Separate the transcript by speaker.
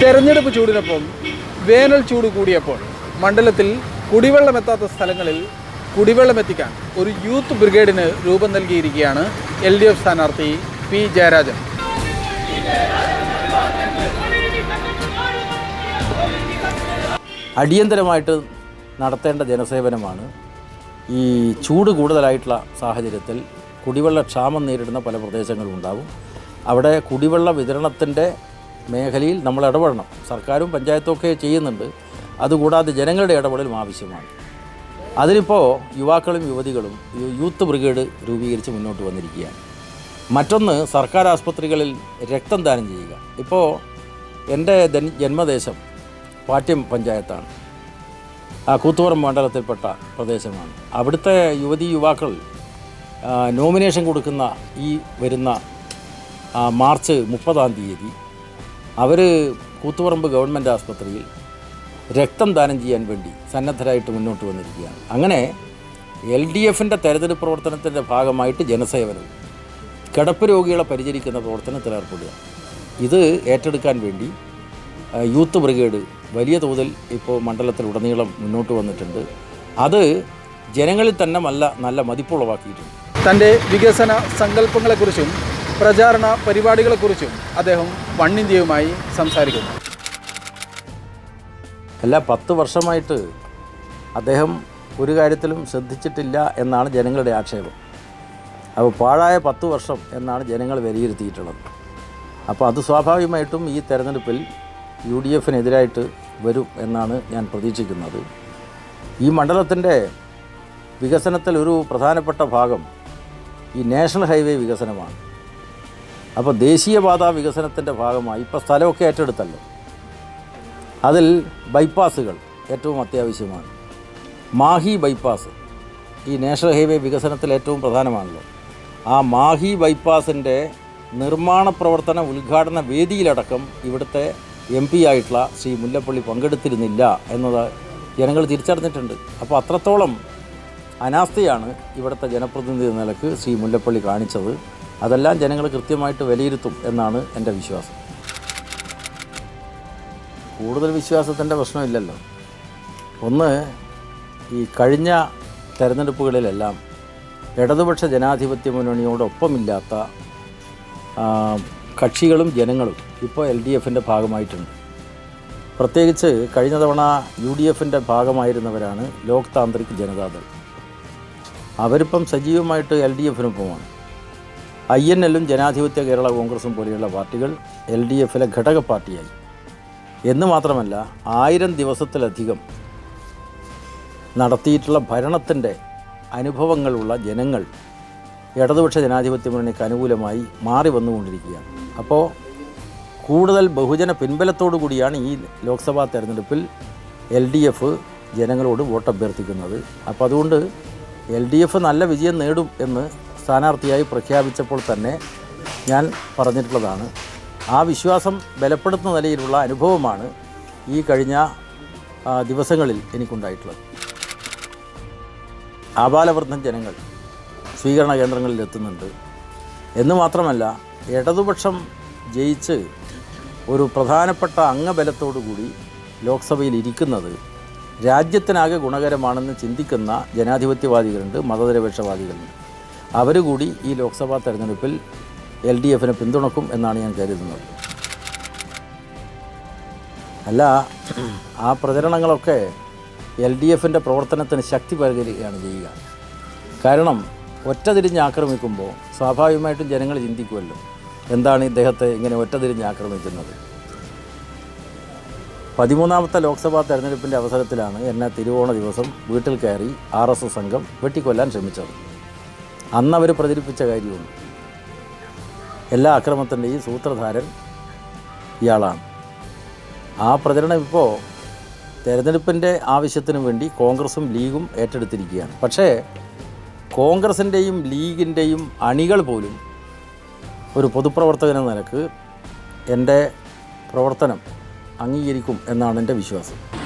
Speaker 1: തെരഞ്ഞെടുപ്പ് ചൂടിനൊപ്പം വേനൽ ചൂട് കൂടിയപ്പോൾ മണ്ഡലത്തിൽ കുടിവെള്ളമെത്താത്ത സ്ഥലങ്ങളിൽ കുടിവെള്ളമെത്തിക്കാൻ ഒരു യൂത്ത് ബ്രിഗേഡിന് രൂപം നൽകിയിരിക്കുകയാണ് എൽ ഡി എഫ് സ്ഥാനാർത്ഥി പി ജയരാജൻ.
Speaker 2: അടിയന്തരമായിട്ട് നടത്തേണ്ട ജനസേവനമാണ് ഈ ചൂട് കൂടുതലായിട്ടുള്ള സാഹചര്യത്തിൽ കുടിവെള്ള ക്ഷാമം നേരിടുന്ന പല പ്രദേശങ്ങളും ഉണ്ടാവും. അവിടെ കുടിവെള്ള വിതരണത്തിന്റെ മേഖലയിൽ നമ്മൾ ഇടപെടണം. സർക്കാരും പഞ്ചായത്തും ഒക്കെ ചെയ്യുന്നുണ്ട്. അതുകൂടാതെ ജനങ്ങളുടെ ഇടപെടലും ആവശ്യമാണ്. അതിനിപ്പോൾ യുവാക്കളും യുവതികളും യൂത്ത് ബ്രിഗേഡ് രൂപീകരിച്ച് മുന്നോട്ട് വന്നിരിക്കുകയാണ്. മറ്റൊന്ന് സർക്കാർ ആസ്പത്രികളിൽ രക്തം ദാനം ചെയ്യുക. ഇപ്പോൾ എന്റെ ജന്മദേശം പാട്യം പഞ്ചായത്താണ്. ആ കൂത്തുപുറം മണ്ഡലത്തിൽപ്പെട്ട പ്രദേശമാണ്. അവിടുത്തെ യുവതി യുവാക്കൾ നോമിനേഷൻ കൊടുക്കുന്ന ഈ വരുന്ന മാർച്ച് മുപ്പതാം തീയതി അവർ കൂത്തുപറമ്പ് ഗവൺമെന്റ് ആസ്പത്രിയിൽ രക്തം ദാനം ചെയ്യാൻ വേണ്ടി സന്നദ്ധരായിട്ട് മുന്നോട്ട് വന്നിരിക്കുകയാണ്. അങ്ങനെ എൽ ഡി എഫിന്റെ തെരഞ്ഞെടുപ്പ് പ്രവർത്തനത്തിന്റെ ഭാഗമായിട്ട് ജനസേവനം കിടപ്പ് രോഗികളെ പരിചരിക്കുന്ന പ്രവർത്തനത്തിൽ ഏർപ്പെടുക ഇത് ഏറ്റെടുക്കാൻ വേണ്ടി യൂത്ത് ബ്രിഗേഡ് വലിയ തോതിൽ ഇപ്പോൾ മണ്ഡലത്തിലുടനീളം മുന്നോട്ട് വന്നിട്ടുണ്ട്. അത് ജനങ്ങളിൽ തന്നെ നല്ല നല്ല മതിപ്പുളവാക്കിയിട്ടുണ്ട്
Speaker 1: തന്റെ വികസന സങ്കല്പങ്ങളെക്കുറിച്ചും പ്രചാരണ പരിപാടികളെക്കുറിച്ചും അദ്ദേഹം വൺ ഇന്ത്യയുമായി സംസാരിക്കുന്നു.
Speaker 2: അല്ല പത്ത് വർഷമായിട്ട് അദ്ദേഹം ഒരു കാര്യത്തിലും ശ്രദ്ധിച്ചിട്ടില്ല എന്നാണ് ജനങ്ങളുടെ ആക്ഷേപം. അപ്പോൾ പാഴായ പത്ത് വർഷം എന്നാണ് ജനങ്ങൾ വിലയിരുത്തിയിട്ടുള്ളത്. അപ്പോൾ അത് സ്വാഭാവികമായിട്ടും ഈ തെരഞ്ഞെടുപ്പിൽ യു ഡി എഫിനെതിരായിട്ട് വരും എന്നാണ് ഞാൻ പ്രതീക്ഷിക്കുന്നത്. ഈ മണ്ഡലത്തിന്റെ വികസനത്തിൽ ഒരു പ്രധാനപ്പെട്ട ഭാഗം ഈ നാഷണൽ ഹൈവേ വികസനമാണ്. അപ്പോൾ ദേശീയപാത വികസനത്തിന്റെ ഭാഗമായി ഇപ്പോൾ സ്ഥലമൊക്കെ ഏറ്റെടുത്തല്ലോ. അതിൽ ബൈപ്പാസുകൾ ഏറ്റവും അത്യാവശ്യമാണ്. മാഹി ബൈപ്പാസ് ഈ നാഷണൽ ഹൈവേ വികസനത്തിൽ ഏറ്റവും പ്രധാനമാണല്ലോ. ആ മാഹി ബൈപ്പാസിന്റെ നിർമ്മാണ പ്രവർത്തന ഉദ്ഘാടന വേദിയിലടക്കം ഇവിടുത്തെ എം പി ആയിട്ടുള്ള ശ്രീ മുല്ലപ്പള്ളി പങ്കെടുത്തിരുന്നില്ല എന്നത് ജനങ്ങൾ തിരിച്ചറിഞ്ഞിട്ടുണ്ട്. അപ്പോൾ അത്രത്തോളം അനാസ്ഥയാണ് ഇവിടുത്തെ ജനപ്രതിനിധി നിലയ്ക്ക് ശ്രീ മുല്ലപ്പള്ളി കാണിച്ചത്. അതെല്ലാം ജനങ്ങൾ കൃത്യമായിട്ട് വിലയിരുത്തും എന്നാണ് എന്റെ വിശ്വാസം. കൂടുതൽ വിശ്വാസത്തിന്റെ പ്രശ്നമില്ലല്ലോ. ഒന്ന് ഈ കഴിഞ്ഞ തെരഞ്ഞെടുപ്പുകളിലെല്ലാം ഇടതുപക്ഷ ജനാധിപത്യ മുന്നണിയോടൊപ്പമില്ലാത്ത കക്ഷികളും ജനങ്ങളും ഇപ്പോൾ എൽ ഡി എഫിന്റെ ഭാഗമായിട്ടുണ്ട്. പ്രത്യേകിച്ച് കഴിഞ്ഞ തവണ യു ഡി എഫിന്റെ ഭാഗമായിരുന്നവരാണ് ലോക് താന്ത്രിക് ജനതാദൾ. അവരിപ്പം സജീവമായിട്ട് എൽ ഡി എഫിനൊപ്പമാണ്. ഐ എൻ എല്ലും ജനാധിപത്യ കേരള കോൺഗ്രസും പോലെയുള്ള പാർട്ടികൾ എൽ ഡി എഫിലെ ഘടക പാർട്ടിയായി എന്ന് മാത്രമല്ല ആയിരം ദിവസത്തിലധികം നടത്തിയിട്ടുള്ള ഭരണത്തിന്റെ അനുഭവങ്ങളുള്ള ജനങ്ങൾ ഇടതുപക്ഷ ജനാധിപത്യ മുന്നണിക്ക് അനുകൂലമായി മാറി വന്നുകൊണ്ടിരിക്കുകയാണ്. അപ്പോൾ കൂടുതൽ ബഹുജന പിൻബലത്തോടു കൂടിയാണ് ഈ ലോക്സഭാ തെരഞ്ഞെടുപ്പിൽ എൽ ഡി എഫ് ജനങ്ങളോട് വോട്ട് അഭ്യർത്ഥിക്കുന്നത് അപ്പോൾ അതുകൊണ്ട് എൽ ഡി എഫ് നല്ല വിജയം നേടും എന്ന് സ്ഥാനാർത്ഥിയായി പ്രഖ്യാപിച്ചപ്പോൾ തന്നെ ഞാൻ പറഞ്ഞിട്ടുള്ളതാണ്. ആ വിശ്വാസം ബലപ്പെടുത്തുന്ന നിലയിലുള്ള അനുഭവമാണ് ഈ കഴിഞ്ഞ ദിവസങ്ങളിൽ എനിക്കുണ്ടായിട്ടുള്ളത്. ആബാലവൃദ്ധം ജനങ്ങൾ സ്വീകരണ കേന്ദ്രങ്ങളിൽ എത്തുന്നുണ്ട്. എന്ന് മാത്രമല്ല ഇടതുപക്ഷം ജയിച്ച് ഒരു പ്രധാനപ്പെട്ട അംഗബലത്തോടുകൂടി ലോക്സഭയിൽ ഇരിക്കുന്നത് രാജ്യത്തിനാകെ ഗുണകരമാണെന്ന് ചിന്തിക്കുന്ന ജനാധിപത്യവാദികളുണ്ട് മതനിരപേക്ഷവാദികളുണ്ട്. അവർ കൂടി ഈ ലോക്സഭാ തെരഞ്ഞെടുപ്പിൽ എൽ ഡി എഫിനെ പിന്തുണക്കും എന്നാണ് ഞാൻ കരുതുന്നത്. അല്ല ആ പ്രചരണങ്ങളൊക്കെ എൽ ഡി എഫിന്റെ പ്രവർത്തനത്തിന് ശക്തി പകരുകയാണ് ചെയ്യുക. കാരണം ഒറ്റതിരിഞ്ഞ് ആക്രമിക്കുമ്പോൾ സ്വാഭാവികമായിട്ടും ജനങ്ങൾ ചിന്തിക്കുമല്ലോ എന്താണ് ഇദ്ദേഹത്തെ ഇങ്ങനെ ഒറ്റതിരിഞ്ഞ് ആക്രമിക്കുന്നത്. പതിമൂന്നാമത്തെ ലോക്സഭാ തെരഞ്ഞെടുപ്പിന്റെ അവസരത്തിലാണ് എന്നെ തിരുവോണ ദിവസം വീട്ടിൽ കയറി ആർ എസ് എസ് സംഘം വെട്ടിക്കൊല്ലാൻ ശ്രമിച്ചത്. അന്ന് അവർ പ്രചരിപ്പിച്ച കാര്യമുണ്ട് എല്ലാ അക്രമത്തിന്റെയും സൂത്രധാരൻ ഇയാളാണ്. ആ പ്രചരണം ഇപ്പോൾ തെരഞ്ഞെടുപ്പിന്റെ ആവശ്യത്തിനു വേണ്ടി കോൺഗ്രസും ലീഗും ഏറ്റെടുത്തിരിക്കുകയാണ്. പക്ഷേ കോൺഗ്രസിന്റെയും ലീഗിന്റെയും അണികൾ പോലും ഒരു പൊതുപ്രവർത്തകൻ എന്ന നിലയ്ക്ക് എന്റെ പ്രവർത്തനം അംഗീകരിക്കും എന്നാണ് എന്റെ വിശ്വാസം.